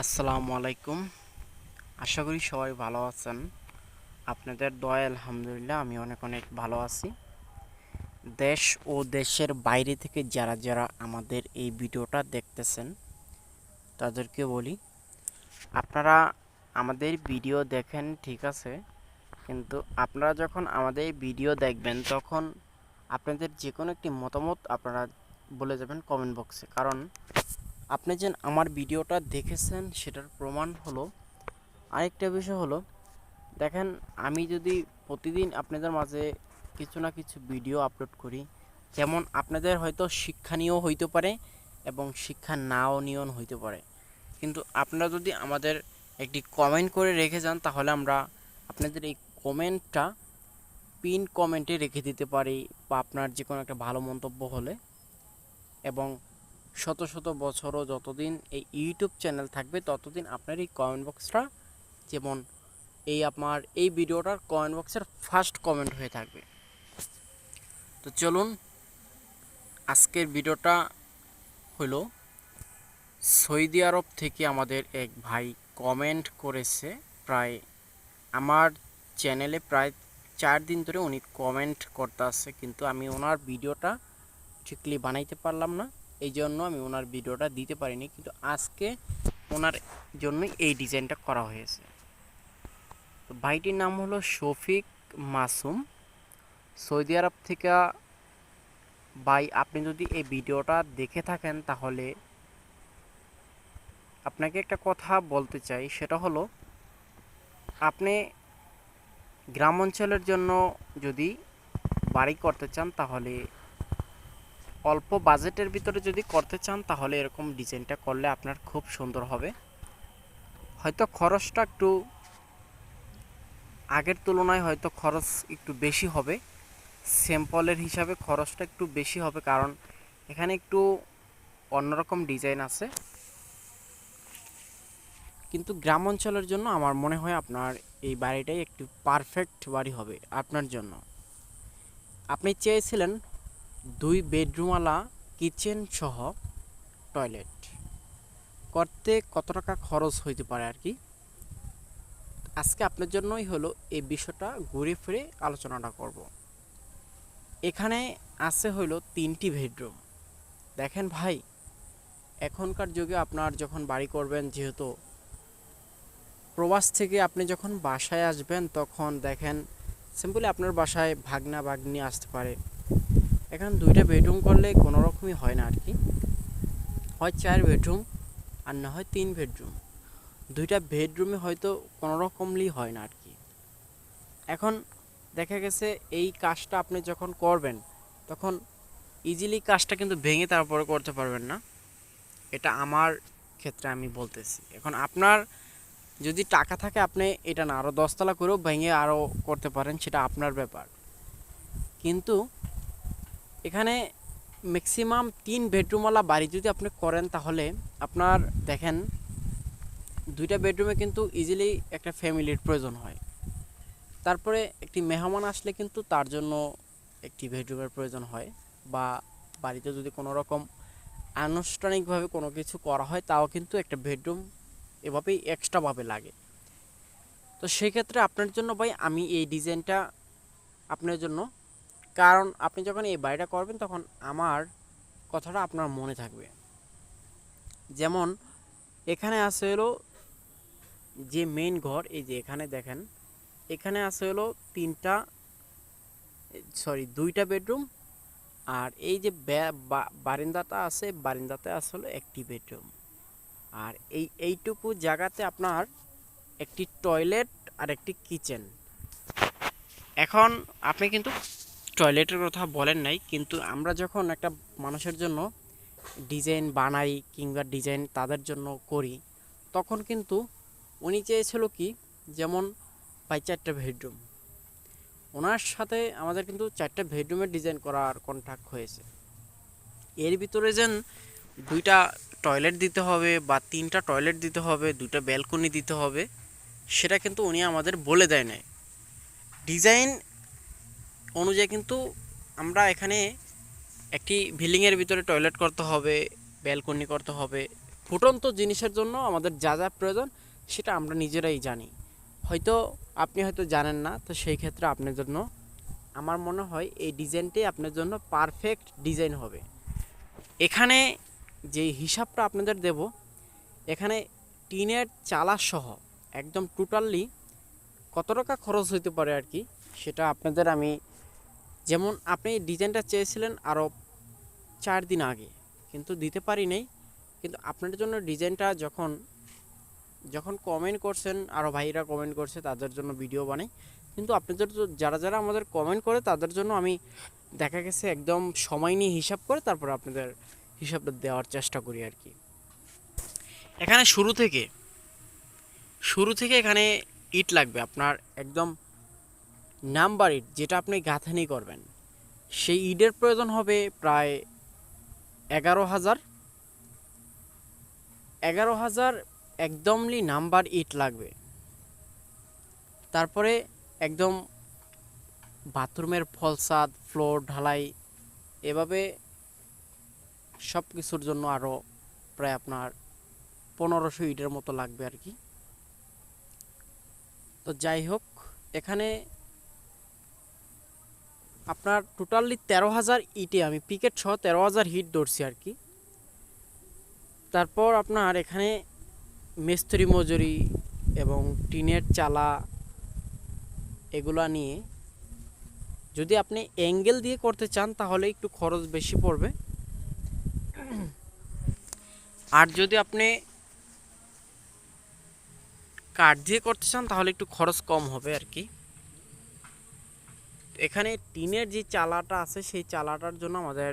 আসসালামু আলাইকুম। আশা করি সবাই ভালো আছেন। আপনাদের দয়া, আলহামদুলিল্লাহ, আমি অনেক অনেক ভালো আছি। দেশ ও দেশের বাইরে থেকে যারা যারা আমাদের এই ভিডিওটা দেখতেছেন, তাদেরকে বলি, আপনারা আমাদের ভিডিও দেখেন, ঠিক আছে? কিন্তু আপনারা যখন আমাদের ভিডিও দেখবেন, তখন আপনাদের যে কোনো একটি মতামত আপনারা বলে যাবেন কমেন্ট বক্সে। কারণ আপনি যে আমার ভিডিওটা দেখেছেন, সেটার প্রমাণ হলো। আরেকটা বিষয় হলো, দেখেন আমি যদি প্রতিদিন আপনাদের মাঝে কিছু না কিছু ভিডিও আপলোড করি, যেমন আপনাদের হয়তো শিক্ষা নিয়েও হইতে পারে এবং শিক্ষা নাও নিয়েও হইতে পারে। কিন্তু আপনারা যদি আমাদের একটি কমেন্ট করে রেখে যান, তাহলে আমরা আপনাদের এই কমেন্টটা পিন কমেন্টে রেখে দিতে পারি বা আপনার যে কোনো একটা ভালো মন্তব্য হলে। এবং শত শত বছরও যতদিন এই ইউটিউব চ্যানেল থাকবে, ততদিন আপনার এই কমেন্ট বক্সটা যেমন এই আপনার এই ভিডিওটার কমেন্ট বক্সের ফার্স্ট কমেন্ট হয়ে থাকবে। তো চলুন, আজকের ভিডিওটা হলো, সৌদি আরব থেকে আমাদের এক ভাই কমেন্ট করেছে, প্রায় আমার চ্যানেলে প্রায় চার দিন ধরে উনি কমেন্ট করতে আসছে কিন্তু আমি ওনার ভিডিওটা ঠিকলি বানাইতে পারলাম না। এই জন্য আমি ওনার ভিডিওটা দিতে পারিনি, কিন্তু আজকে ওনার জন্যই এই ডিজাইনটা করা হয়েছে। তো ভাইটির নাম হলো শফিক মাসুম। সৌদি আরব থেকে, ভাই, আপনি যদি এই ভিডিওটা দেখে থাকেন তাহলে আপনাকে একটা কথা বলতে চাই, সেটা হলো আপনি গ্রাম অঞ্চলের জন্য যদি বাড়ি করতে চান তাহলে অল্প বাজেটের ভিতরে যদি করতে চান, তাহলে এরকম ডিজাইনটা করলে আপনার খুব সুন্দর হবে। হয়তো খরচটা একটু আগের তুলনায় হয়তো খরচ একটু বেশি হবে। স্যাম্পলের হিসাবে খরচটা একটু বেশি হবে, কারণ এখানে একটু অন্যরকম ডিজাইন আছে। কিন্তু গ্রাম অঞ্চলের জন্য আমার মনে হয় আপনার এই বাড়িটাই একটু পারফেক্ট বাড়ি হবে আপনার জন্য। আপনি চেয়েছিলেন দুই বেডরুমওয়ালা কিচেন সহ টয়লেট। করতে কত টাকা খরচ হইতে পারে আর কি? আজকে আপনার জন্যই হলো এই বিষয়টা ঘুরে ফিরে আলোচনাটা করব। এখানে আছে হইল তিনটি বেডরুম। দেখেন ভাই, এখনকার যুগে আপনার যখন বাড়ি করবেন, যেহেতু প্রবাস থেকে আপনি যখন বাসায় আসবেন, তখন দেখেন, সিম্পলি আপনার বাসায় ভাগনা ভাগ্নি আসতে পারে। এখন দুইটা বেডরুম করলে কোনো রকমই হয় না আর কি হয় চার বেডরুম আর না হয় তিন বেডরুম দুইটা বেডরুমে হয়তো কোনো রকমলি হয় না আর কি এখন দেখা গেছে এই কাজটা আপনি যখন করবেন, তখন ইজিলি কাজটা কিন্তু ভেঙে তারপরে করতে পারবেন না। এটা আমার ক্ষেত্রে আমি বলতেছি। এখন আপনার যদি টাকা থাকে, আপনি এটা না আরও দশতলা করেও ভেঙে আরও করতে পারেন, সেটা আপনার ব্যাপার। কিন্তু এখানে ম্যাক্সিমাম তিন বেডরুমওয়ালা বাড়ি যদি আপনি করেন তাহলে আপনার দেখেন, দুইটা বেডরুমে কিন্তু ইজিলি একটা ফ্যামিলির প্রয়োজন হয়। তারপরে একটি মেহমান আসলে কিন্তু তার জন্য একটি বেডরুমের প্রয়োজন হয় বা বাড়িতে যদি কোনো রকম আনুষ্ঠানিকভাবে কোনো কিছু করা হয় তাও কিন্তু একটা বেডরুম এভাবেই এক্সট্রাভাবে লাগে। তো সেক্ষেত্রে আপনার জন্য ভাই আমি এই ডিজাইনটা আপনার জন্য কারণ আপনি যখন এই বাড়িটা করবেন, তখন আমার কথাটা আপনার মনে থাকবে। যেমন, এখানে আছে হলো যে মেইন ঘর, এই যে এখানে দেখেন, এখানে আছে হলো তিনটা সরি দুইটা বেডরুম আর এই যে বারিন্দাটা আছে, বারিন্দাতে আছে হলো একটি বেডরুম আর এই, এইটুকু জায়গাতে আপনার একটি টয়লেট আর একটি কিচেন এখন আপনি কিন্তু টয়লেটের কথা বলেন নাই, কিন্তু আমরা যখন একটা মানুষের জন্য ডিজাইন বানাই কিংবা ডিজাইন তাদের জন্য করি, তখন কিন্তু উনি চেয়েছিল কি, যেমন বাই চারটা বেডরুম ওনার সাথে আমাদের কিন্তু চারটা বেডরুমের ডিজাইন করার কন্ট্যাক্ট হয়েছে। এর ভিতরে যেন দুইটা টয়লেট দিতে হবে বা তিনটা টয়লেট দিতে হবে দুটা ব্যালকনি দিতে হবে, সেটা কিন্তু উনি আমাদের বলে দেয় নাই। ডিজাইন অনুযায়ী কিন্তু আমরা এখানে একটি বিল্ডিংয়ের ভিতরে টয়লেট করতে হবে ব্যালকনি করতে হবে। ফুটন্ত জিনিসের জন্য আমাদের যা যা প্রয়োজন সেটা আমরা নিজেরাই জানি। হয়তো আপনি হয়তো জানেন না, তো সেই ক্ষেত্রে আপনার জন্য আমার মনে হয় এই ডিজাইনটি আপনার জন্য পারফেক্ট ডিজাইন হবে। এখানে যে হিসাবটা আপনাদের দেব, এখানে টিনের চালা সহ একদম টোটালি কত টাকা খরচ হতে পারে আর কি, সেটা আপনাদের আমি যেমন আপনি ডিজাইনটা চেয়েছিলেন আরও চার দিন আগে, কিন্তু দিতে পারি নাই। কিন্তু আপনার জন্য ডিজাইনটা যখন যখন কমেন্ট করছেন, আরও ভাইরা কমেন্ট করছে, তাদের জন্য ভিডিও বানাই। কিন্তু আপনাদের যারা যারা আমাদের কমেন্ট করে, তাদের জন্য আমি দেখা গেছে একদম সময় নিয়ে হিসাব করে, তারপর আপনাদের হিসাবটা দেওয়ার চেষ্টা করি আর কি। এখানে শুরু থেকে শুরু থেকে এখানে ইট লাগবে। আপনার একদম নাম্বার ইট যেটা আপনি গাঁথানি করবেন, সেই ইটের প্রয়োজন হবে প্রায় এগারো হাজার। এগারো হাজার একদমলি নাম্বার ইট লাগবে। তারপরে একদম বাথরুমের ফলসাদ, ফ্লোর ঢালাই, এভাবে সব কিছুর জন্য আরও প্রায় আপনার পনেরোশো ইটের মতো লাগবে আর কি। তো যাই হোক, এখানে আপনার টোটালি তেরো হাজার ইটে আমি পিকেট সহ তেরো হাজার হিট ধরছি আর কি। তারপর আপনার এখানে মিস্ত্রি মজুরি এবং টিনের চালা এগুলা নিয়ে যদি আপনি অ্যাঙ্গেল দিয়ে করতে চান তাহলে একটু খরচ বেশি পড়বে। আর যদি আপনি কাঠ দিয়ে করতে চান তাহলে একটু খরচ কম হবে আর কি। এখানে টিনের যে চালাটা আছে, সেই চালাটার জন্য আমাদের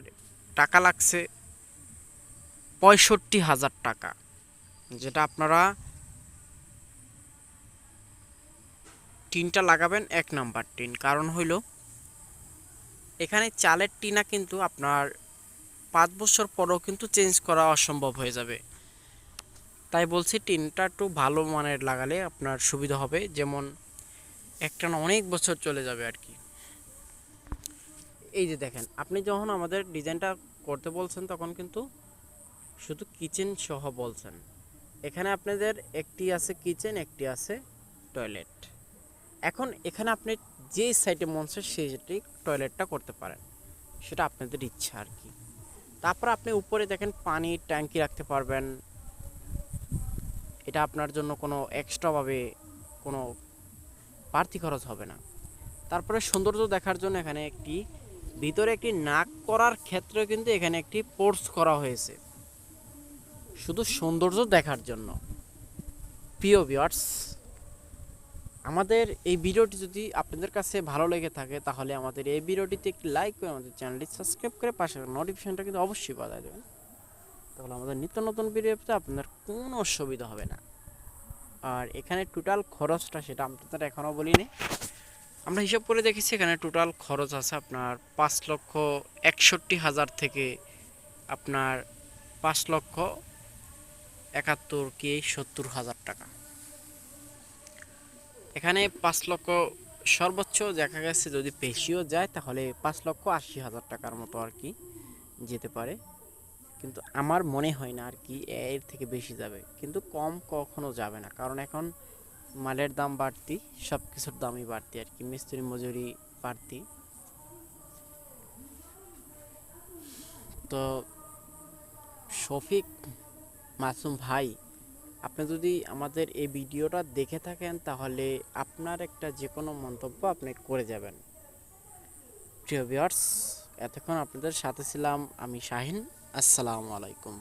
টাকা লাগছে পঁয়ষট্টি হাজার টাকা। যেটা আপনারা টিনটা লাগাবেন এক নাম্বার টিন। কারণ হইল, এখানে চালের টিনা কিন্তু আপনার পাঁচ বছর পরেও কিন্তু চেঞ্জ করা অসম্ভব হয়ে যাবে। তাই বলছি টিনটা একটু ভালো মানের লাগালে আপনার সুবিধা হবে। যেমন একটা অনেক বছর চলে যাবে আর কি। এই যে দেখেন, আপনি যখন আমাদের ডিজাইনটা করতে বলছেন, তখন কিন্তু শুধু কিচেন সহ বলছেন। এখানে আপনাদের একটি আছে কিচেন একটি আছে টয়লেট এখন এখানে আপনি যে সাইডে মন চায় সেটি টয়লেটটা করতে পারেন। সেটা আপনাদের ইচ্ছা আর কি। তারপর আপনি উপরে দেখেন পানির ট্যাঙ্কি রাখতে পারবেন। এটা আপনার জন্য কোনো এক্সট্রাভাবে কোনো বাড়তি খরচ হবে না। তারপরে সৌন্দর্য দেখার জন্য এখানে একটি ভিতরে একটি নাক করার ক্ষেত্রে কিন্তু এখানে একটি পোর্স করা হয়েছে। শুধু সৌন্দর্য দেখার জন্য। প্রিয় ভিউয়ার্স আমাদের এই ভিডিওটি যদি আপনাদের কাছে ভালো লেগে থাকে, তাহলে আমাদের এই ভিডিওটিতে একটি লাইক করে আমাদের চ্যানেলটি সাবস্ক্রাইব করে পাশে নোটিফিকেশনটা কিন্তু অবশ্যই বাজায় দেবেন। তাহলে আমাদের নিত্য নতুন ভিডিও পেতে আপনাদের কোনো অসুবিধা হবে না। আর এখানে টোটাল খরচটা সেটা আপনাদের এখনও বলিনি। আমরা হিসাব করে দেখেছি, এখানে টোটাল খরচ আছে আপনার পাঁচ লক্ষ একষট্টি হাজার থেকে আপনার পাঁচ লক্ষ একাত্তর কে সত্তর হাজার টাকা। এখানে পাঁচ লক্ষ সর্বোচ্চ দেখা গেছে যদি বেশিও যায় তাহলে পাঁচ লক্ষ আশি হাজার টাকার মতো আর কি যেতে পারে। কিন্তু আমার মনে হয় না আর কি এর থেকে বেশি যাবে। কিন্তু কম কখনো যাবে না। কারণ এখন মালের দাম বাড়তি সব কিছুর দামই বাড়তি আর কি, মিস্ত্রি মজুরি বাড়তি। তো শফিক মাসুম ভাই, আপনি যদি আমাদের এই ভিডিওটা দেখে থাকেন তাহলে আপনার একটা যে কোনো মন্তব্য আপনি করে যাবেন। প্রিয় ভিউয়ার্স এতক্ষণ আপনাদের সাথে ছিলাম আমি শাহিন, আসসালামু আলাইকুম।